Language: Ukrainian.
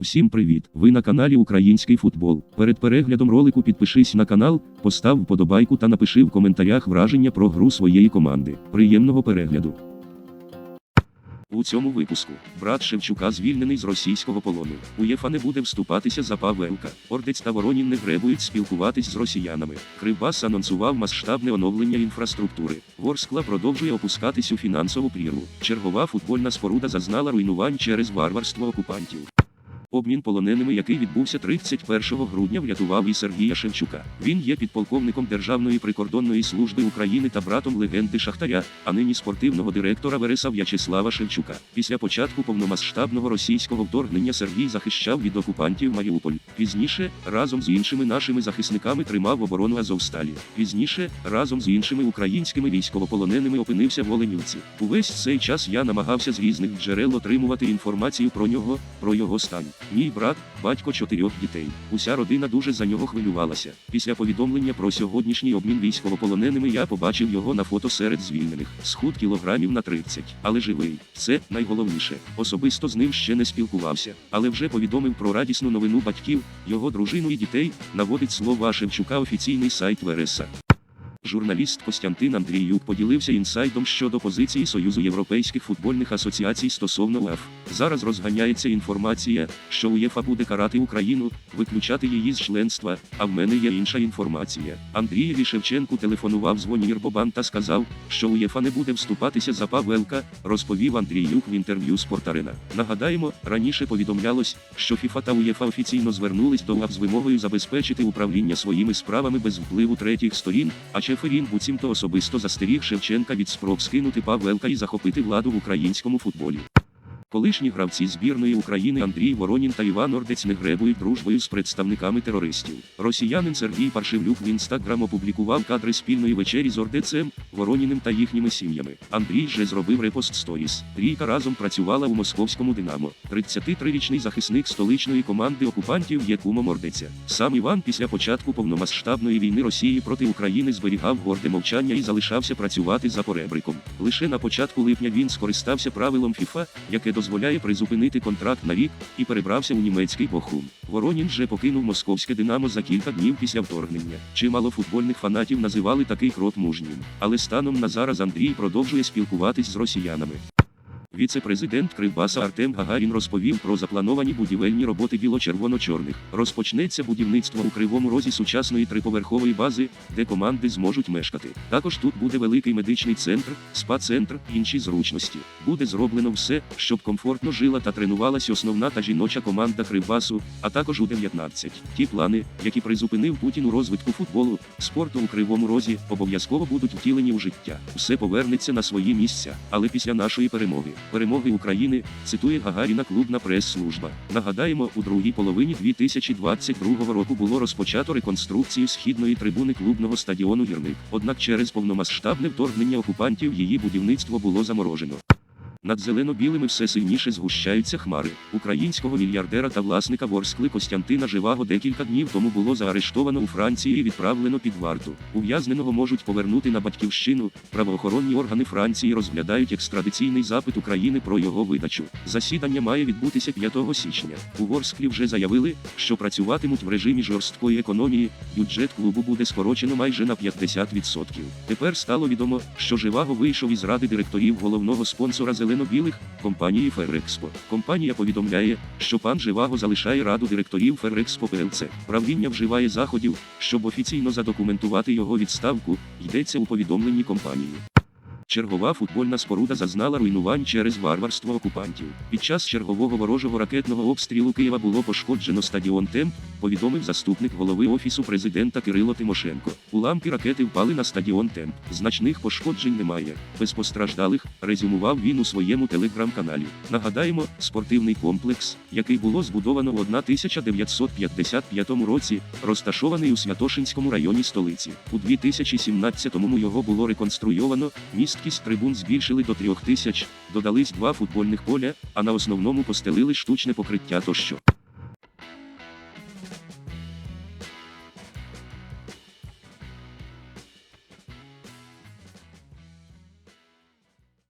Всім привіт! Ви на каналі Український футбол. Перед переглядом ролику підпишись на канал, постав вподобайку та напиши в коментарях враження про гру своєї команди. Приємного перегляду! У цьому випуску брат Шевчука звільнений з російського полону. УЄФА не буде вступатися за Павелка. Ордець та Воронін не гребують спілкуватись з росіянами. Кривбас анонсував масштабне оновлення інфраструктури. Ворскла продовжує опускатись у фінансову прірву. Чергова футбольна споруда зазнала руйнувань через варварство окупантів. Обмін полоненими, який відбувся 31 грудня, врятував і Сергія Шевчука. Він є підполковником Державної прикордонної служби України та братом легенди Шахтаря, а нині спортивного директора Вереса В'ячеслава Шевчука. Після початку повномасштабного російського вторгнення Сергій захищав від окупантів Маріуполь. Пізніше, разом з іншими нашими захисниками тримав оборону Азовсталі. Пізніше, разом з іншими українськими військовополоненими опинився в Оленівці. Увесь цей час я намагався з різних джерел отримувати інформацію про нього, про його стан. Мій брат, батько чотирьох дітей. Уся родина дуже за нього хвилювалася. Після повідомлення про сьогоднішній обмін військовополоненими я побачив його на фото серед звільнених. Схуд кілограмів на 30. Але живий. Це найголовніше. Особисто з ним ще не спілкувався, але вже повідомив про радісну новину батьків, його дружину і дітей, наводить слова Шевчука офіційний сайт Вереса. Журналіст Костянтин Андріюк поділився інсайдом щодо позиції Союзу європейських футбольних асоціацій стосовно УЕФ. Зараз розганяється інформація, що УЄФА буде карати Україну, виключати її з членства, а в мене є інша інформація. Андрієві Шевченку телефонував Звонір Бобан та сказав, що УЄФА не буде вступатися за Павелка, розповів Андріюк в інтерв'ю Спортарена. Нагадаємо, раніше повідомлялось, що ФІФА та УЄФА офіційно звернулись до УАФ з вимогою забезпечити управління своїми справами без впливу третіх сторін, а Чеферін буцімто особисто застеріг Шевченка від спроб скинути Павелка і захопити владу в українському футболі. Колишні гравці збірної України Андрій Воронін та Іван Ордець не гребують дружбою з представниками терористів. Росіянин Сергій Паршевлюк в інстаграм опублікував кадри спільної вечері з Ордецем, Вороніним та їхніми сім'ями. Андрій же зробив репост сторіс. Трійка разом працювала у московському Динамо. 33-річний захисник столичної команди окупантів є кумом Ордеця. Сам Іван після початку повномасштабної війни Росії проти України зберігав горде мовчання і залишався працювати за поребриком. Лише на початку липня він скористався правилом ФІФА, яке дозволяє призупинити контракт на рік, і перебрався у німецький Бохум. Воронін же покинув московське Динамо за кілька днів після вторгнення. Чимало футбольних фанатів називали такий крок мужнім. Але станом на зараз Андрій продовжує спілкуватись з росіянами. Віце-президент Кривбаса Артем Гагарін розповів про заплановані будівельні роботи біло-червоно-чорних. Розпочнеться будівництво у кривому розі сучасної триповерхової бази, де команди зможуть мешкати. Також тут буде великий медичний центр, спа-центр, інші зручності. Буде зроблено все, щоб комфортно жила та тренувалась основна та жіноча команда Кривбасу, а також у 19 Ті плани, які призупинив Путін у розвитку футболу, спорту у кривому розі, обов'язково будуть втілені у життя. Все повернеться на свої місця, але після нашої перемоги перемоги України, цитує Гагаріна клубна прес-служба. Нагадаємо, у другій половині 2022 року було розпочато реконструкцію східної трибуни клубного стадіону Гірник. Однак через повномасштабне вторгнення окупантів її будівництво було заморожено. Над зелено-білими все сильніше згущаються хмари. Українського мільярдера та власника Ворскли Костянтина Живаго декілька днів тому було заарештовано у Франції і відправлено під варту. Ув'язненого можуть повернути на батьківщину. Правоохоронні органи Франції розглядають екстрадиційний запит України про його видачу. Засідання має відбутися 5 січня. У Ворсклі вже заявили, що працюватимуть в режимі жорсткої економії. Бюджет клубу буде скорочено майже на 50%. Тепер стало відомо, що Живаго вийшов із ради директорів головного спонсора зелено-білих компанії Ферекспо. Компанія повідомляє, що пан Живаго залишає раду директорів Ферекспо ПЛЦ. Правління вживає заходів, щоб офіційно задокументувати його відставку. Йдеться у повідомленні компанії. Чергова футбольна споруда зазнала руйнувань через варварство окупантів. Під час чергового ворожого ракетного обстрілу Києва було пошкоджено стадіон Темп, повідомив заступник голови офісу президента Кирило Тимошенко. Уламки ракети впали на стадіон Темп. Значних пошкоджень немає. Без постраждалих, резюмував він у своєму телеграм-каналі. Нагадаємо, спортивний комплекс, який було збудовано в 1955 році, розташований у Святошинському районі столиці. У 2017-му його було реконструйовано. Міст Кількість трибун збільшили до трьох тисяч, додались два футбольних поля, а на основному постелили штучне покриття тощо.